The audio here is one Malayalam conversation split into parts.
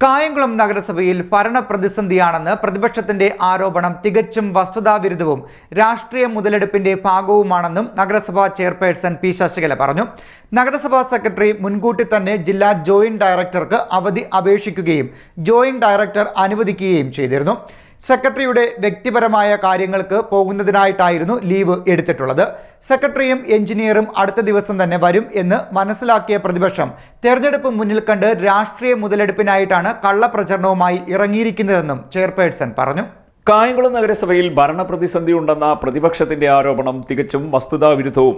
കായംകുളം നഗരസഭയിൽ ഭരണപ്രതിസന്ധിയാണെന്ന് പ്രതിപക്ഷത്തിന്റെ ആരോപണം തികച്ചും വസ്തുതാവിരുദ്ധവും രാഷ്ട്രീയ മുതലെടുപ്പിന്റെ ഭാഗവുമാണെന്നും നഗരസഭാ ചെയർപേഴ്സൺ പി ശശികല പറഞ്ഞു. നഗരസഭാ സെക്രട്ടറി മുൻകൂട്ടി തന്നെ ജില്ലാ ജോയിന്റ് ഡയറക്ടർക്ക് അവധി അപേക്ഷിക്കുകയും ജോയിന്റ് ഡയറക്ടർ അനുവദിക്കുകയും ചെയ്തിരുന്നു. സെക്രട്ടറിയുടെ വ്യക്തിപരമായ കാര്യങ്ങൾക്ക് പോകുന്നതിനായിട്ടായിരുന്നു ലീവ് എടുത്തിട്ടുള്ളത്. സെക്രട്ടറിയും എഞ്ചിനീയറും അടുത്ത ദിവസം തന്നെ വരും എന്ന് മനസ്സിലാക്കിയ പ്രതിപക്ഷം തെരഞ്ഞെടുപ്പ് മുന്നിൽ കണ്ട് രാഷ്ട്രീയ മുതലെടുപ്പിനായിട്ടാണ് കള്ളപ്രചരണവുമായി ഇറങ്ങിയിരിക്കുന്നതെന്നും ചെയർപേഴ്സൺ പറഞ്ഞു. കായംകുളം നഗരസഭയിൽ ഭരണപ്രതിസന്ധി ഉണ്ടെന്ന പ്രതിപക്ഷത്തിന്റെ ആരോപണം തികച്ചും വസ്തുതാവിരുദ്ധവും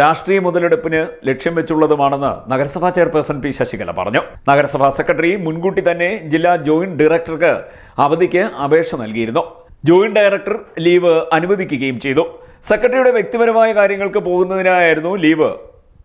രാഷ്ട്രീയ മുതലെടുപ്പിന് ലക്ഷ്യം വെച്ചുള്ളതുമാണെന്ന് നഗരസഭാ ചെയർപേഴ്സൺ പി ശശികല പറഞ്ഞു. നഗരസഭാ സെക്രട്ടറി മുൻകൂട്ടി തന്നെ ജില്ലാ ജോയിന്റ് ഡയറക്ടർക്ക് അവധിക്ക് അപേക്ഷ നൽകിയിരുന്നു. ജോയിന്റ് ഡയറക്ടർ ലീവ് അനുവദിക്കുകയും ചെയ്തു. സെക്രട്ടറിയുടെ വ്യക്തിപരമായ കാര്യങ്ങൾക്ക് പോകുന്നതിനായിരുന്നു ലീവ്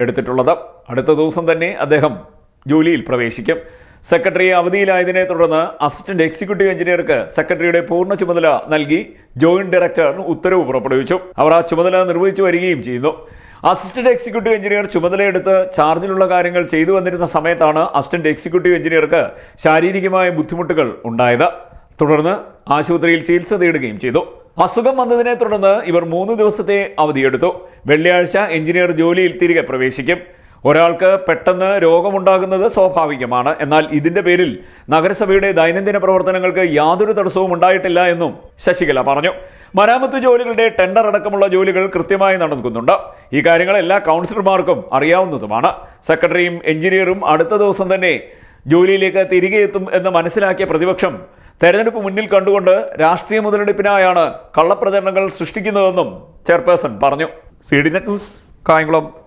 എടുത്തിട്ടുള്ളത്. അടുത്ത ദിവസം തന്നെ അദ്ദേഹം ജോലിയിൽ പ്രവേശിക്കും. സെക്രട്ടറി അവധിയിലായതിനെ തുടർന്ന് അസിസ്റ്റന്റ് എക്സിക്യൂട്ടീവ് എഞ്ചിനീയർക്ക് സെക്രട്ടറിയുടെ പൂർണ ചുമതല നൽകി ജോയിന്റ് ഡയറക്ടർ ഉത്തരവ് പുറപ്പെടുവിച്ചു. അവർ ആ ചുമതല നിർവഹിച്ചു വരികയും ചെയ്യുന്നു. അസിസ്റ്റന്റ് എക്സിക്യൂട്ടീവ് എഞ്ചിനീയർ ചുമതലയെടുത്ത് ചാർജിലുള്ള കാര്യങ്ങൾ ചെയ്തു വന്നിരുന്ന സമയത്താണ് അസിസ്റ്റന്റ് എക്സിക്യൂട്ടീവ് എഞ്ചിനീയർക്ക് ശാരീരികമായ ബുദ്ധിമുട്ടുകൾ ഉണ്ടായത്. തുടർന്ന് ആശുപത്രിയിൽ ചികിത്സ തേടുകയും ചെയ്തു. അസുഖം വന്നതിനെ തുടർന്ന് ഇവർ മൂന്ന് ദിവസത്തെ അവധിയെടുത്തു. വെള്ളിയാഴ്ച എഞ്ചിനീയർ ജോലിയിൽ തിരികെ പ്രവേശിക്കും. ഒരാൾക്ക് പെട്ടെന്ന് രോഗമുണ്ടാകുന്നത് സ്വാഭാവികമാണ്. എന്നാൽ ഇതിന്റെ പേരിൽ നഗരസഭയുടെ ദൈനംദിന പ്രവർത്തനങ്ങൾക്ക് യാതൊരു തടസ്സവും ഉണ്ടായിട്ടില്ല എന്നും ശശികല പറഞ്ഞു. മരാമത്ത് ജോലികളുടെ ടെൻഡർ അടക്കമുള്ള ജോലികൾ കൃത്യമായി നടക്കുന്നുണ്ട്. ഈ കാര്യങ്ങൾ എല്ലാ കൗൺസിലർമാർക്കും അറിയാവുന്നതുമാണ്. സെക്രട്ടറിയും എഞ്ചിനീയറും അടുത്ത ദിവസം തന്നെ ജോലിയിലേക്ക് തിരികെ എത്തും എന്ന് മനസ്സിലാക്കിയ പ്രതിപക്ഷം തെരഞ്ഞെടുപ്പ് മുന്നിൽ കണ്ടുകൊണ്ട് രാഷ്ട്രീയ മുതലെടുപ്പിനായാണ് കള്ളപ്രചരണങ്ങൾ സൃഷ്ടിക്കുന്നതെന്നും ചെയർപേഴ്സൺ പറഞ്ഞു. C D news Kayamkulam.